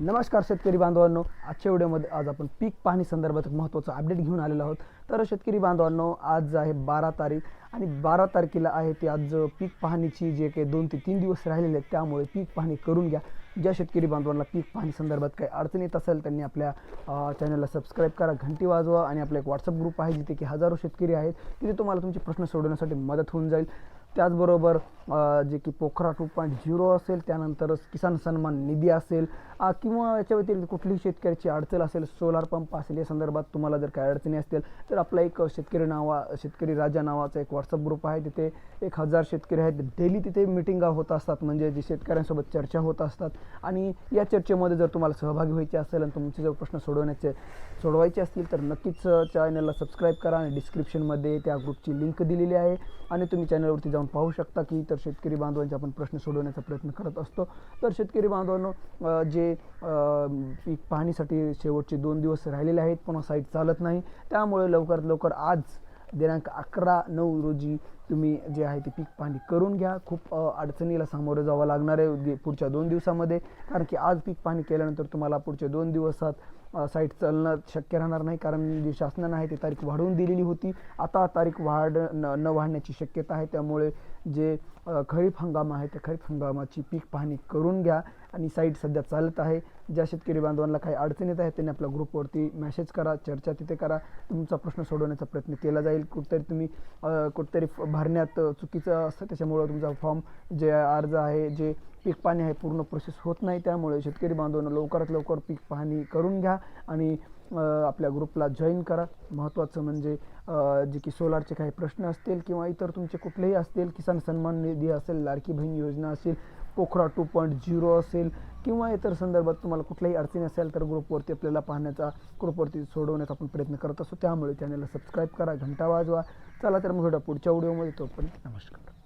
नमस्कार शेतकरी बांधवांनो. आजच्या व्हिडिओमध्ये आज आपण पीक पाहणी संदर्भात एक महत्त्वाचं अपडेट घेऊन आलेलो आहोत. तर शेतकरी बांधवांनो आज आहे बारा तारीख आणि बारा तारखेला आहे ती आज पीक पाहणीची जे काही दोन ते तीन दिवस राहिलेले आहेत त्यामुळे पीक पाहणी करून घ्या. ज्या शेतकरी बांधवांना पीक पाहणी संदर्भात काही अडचण येत असेल त्यांनी आपल्या चॅनलला सबस्क्राईब करा घंटी वाजवा आणि आपला एक व्हॉट्सअप ग्रुप आहे जिथे की हजारो शेतकरी आहेत तिथे तुम्हाला तुमचे प्रश्न सोडवण्यासाठी मदत होऊन जाईल. त्याचबरोबर जे की पोखरा टू पॉईंट झिरो असेल त्यानंतर किसान सन्मान निधी असेल किंवा याच्या व्यतिरिक्त कुठलीही शेतकऱ्याची अडचण असेल सोलार पंप असेल या संदर्भात तुम्हाला जर काय अडचणी असतील तर आपला एक शेतकरी नावा शेतकरी राजा नावाचा एक व्हॉट्सअप ग्रुप आहे. तिथे एक हजार शेतकरी आहेत. डेली तिथे मिटिंगा होत असतात. म्हणजे जे शेतकऱ्यांसोबत चर्चा होत असतात. आणि या चर्चेमध्ये जर तुम्हाला सहभागी व्हायचे असेल आणि तुमचे जर प्रश्न सोडवण्याचे सोडवायचे असतील तर नक्कीच चॅनलला सबस्क्राईब करा. आणि डिस्क्रिप्शनमध्ये त्या ग्रुपची लिंक दिलेली आहे. आणि तुम्ही चॅनलवरती जाऊन पाहू शकता की तर शेतकरी बांधवांचे आपण प्रश्न सोडवण्याचा प्रयत्न करत असतो. तर शेतकरी बांधवांनो जे पीक पाहणीसाठी शेवटचे दोन दिवस राहिलेले आहेत पुन्हा साईट चालत नाही. त्यामुळे लवकरात लवकर आज दिनांक अकरा नऊ रोजी तुम्ही जे आहे ते पीक पाहणी करून घ्या. खूप अडचणीला सामोरं जावं लागणार आहे पुढच्या दोन दिवसामध्ये. कारण की आज पीक पाहणी केल्यानंतर तुम्हाला पुढच्या दोन दिवसात साईट चालणं शक्य राहणार नाही. कारण जी शासनानं आहे ती तारीख वाढवून दिलेली होती. आता तारीख वाढ न न वाढण्याची शक्यता आहे. त्यामुळे जे खरीप हंगाम आहे त्या खरीप हंगामाची पीक पाहणी करून घ्या. आणि साईट सध्या चालत आहे. ज्या शेतकरी बांधवांना काही अडचण येत आहे त्यांनी आपल्या ग्रुपवरती मेसेज करा चर्चा तिथे करा. तुमचा प्रश्न सोडवण्याचा प्रयत्न केला जाईल. कुठतरी तुम्ही कुठतरी फ- भरण्यात चुकीचं असतं. त्याच्यामुळं तुमचा फॉर्म जे अर्ज आहे जे पीक पाणी आहे पूर्ण प्रोसेस होत नाही. त्यामुळे शेतकरी बांधवांना लवकरात लवकर पीक पाहणी करून घ्या आणि आपल्या ग्रुपला जॉईन करा. महत्त्वाचं म्हणजे जे की सोलारचे काही प्रश्न असतील किंवा इतर तुमचे कुठलेही असतील किसान सन्मान निधी असेल लाडकी बहीण योजना असेल पोखरा टू पॉईंट झिरो असेल किंवा इतर संदर्भात तुम्हाला कुठल्याही अडचणी असेल तर ग्रुपवरती आपल्याला पाहण्याचा ग्रुपवरती सोडवण्याचा आपण प्रयत्न करत असतो. त्यामुळे चॅनलला सबस्क्राईब करा घंटा वाजवा. चला तर मग भेटा पुढच्या व्हिडिओमध्ये तोपर्यंत नमस्कार.